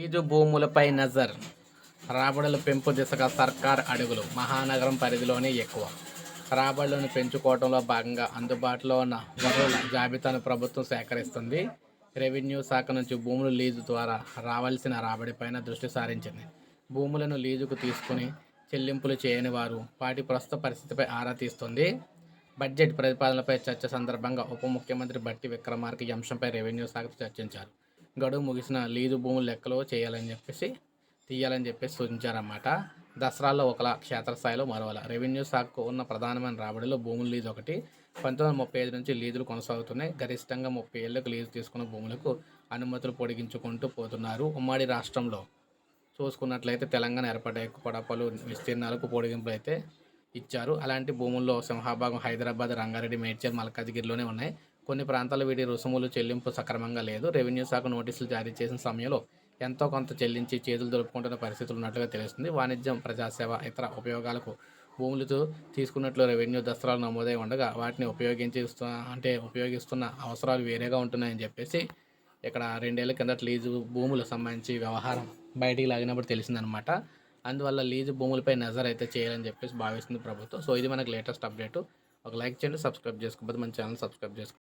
Lease భూములపై నజర్. రాబడుల పెంపు దిశగా సర్కార్ అడుగులు. మహానగరం పరిధిలోనే ఎక్కువ. రాబడులను పెంచుకోవడంలో భాగంగా అందుబాటులో ఉన్న వనరుల జాబితాను ప్రభుత్వం సేకరిస్తుంది. రెవెన్యూ శాఖ నుంచి భూములు లీజు ద్వారా రావాల్సిన రాబడిపైన దృష్టి సారించింది. భూములను లీజుకు తీసుకుని చెల్లింపులు చేయని వారు వాటి ప్రస్తుత పరిస్థితిపై ఆరా తీస్తుంది. బడ్జెట్ ప్రతిపాదనలపై చర్చ సందర్భంగా ఉప ముఖ్యమంత్రి బట్టి విక్రమార్క ఈ అంశంపై రెవెన్యూ శాఖతో చర్చించారు. గడువు ముగిసిన లీజు భూములు లెక్కలో చేయాలని చెప్పేసి తీయాలని చెప్పేసి సూచించారన్నమాట. దసరాలో ఒకలా క్షేత్రస్థాయిలో మరోలా. రెవెన్యూ శాఖకు ఉన్న ప్రధానమైన రాబడిలో భూముల లీజు ఒకటి. పంతొమ్మిది వందల ముప్పై ఐదు నుంచి లీజులు కొనసాగుతున్నాయి. గరిష్టంగా ముప్పై ఏళ్ళకు లీజు తీసుకున్న భూములకు అనుమతులు పొడిగించుకుంటూ పోతున్నారు. ఉమ్మడి రాష్ట్రంలో చూసుకున్నట్లయితే తెలంగాణ ఏర్పడ్డాయి కూడా పలు విస్తీర్ణాలకు పొడిగింపులు అయితే ఇచ్చారు. అలాంటి భూముల్లో సింహాభాగం హైదరాబాద్ రంగారెడ్డి మేడ్చల్ మల్కాజ్గిరిలోనే ఉన్నాయి. కొన్ని ప్రాంతాల్లో వీటి రుసుములు చెల్లింపు సక్రమంగా లేదు. రెవెన్యూ శాఖ నోటీసులు జారీ చేసిన సమయంలో ఎంతో కొంత చెల్లించి చేతులు దొరుపుకుంటున్న పరిస్థితులు ఉన్నట్లుగా తెలుస్తుంది. వాణిజ్యం ప్రజాసేవ ఇతర ఉపయోగాలకు భూములతో తీసుకున్నట్లు రెవెన్యూ దసరాలు నమోదై ఉండగా వాటిని ఉపయోగించి అంటే ఉపయోగిస్తున్న అవసరాలు వేరేగా ఉంటున్నాయని చెప్పేసి ఇక్కడ రెండేళ్ళ కిందట లీజు భూములకు సంబంధించి వ్యవహారం బయటికి లాగినప్పుడు తెలిసిందనమాట అందువల్ల లీజు భూములపై నజర్ అయితే చేయాలని చెప్పేసి భావిస్తుంది ప్రభుత్వం. సో ఇది మనకు లేటెస్ట్ అప్డేట్. ఒక లైక్ చేయండి సబ్స్క్రైబ్ చేసుకోకపోతే మన ఛానల్ సబ్స్క్రైబ్ చేసుకోండి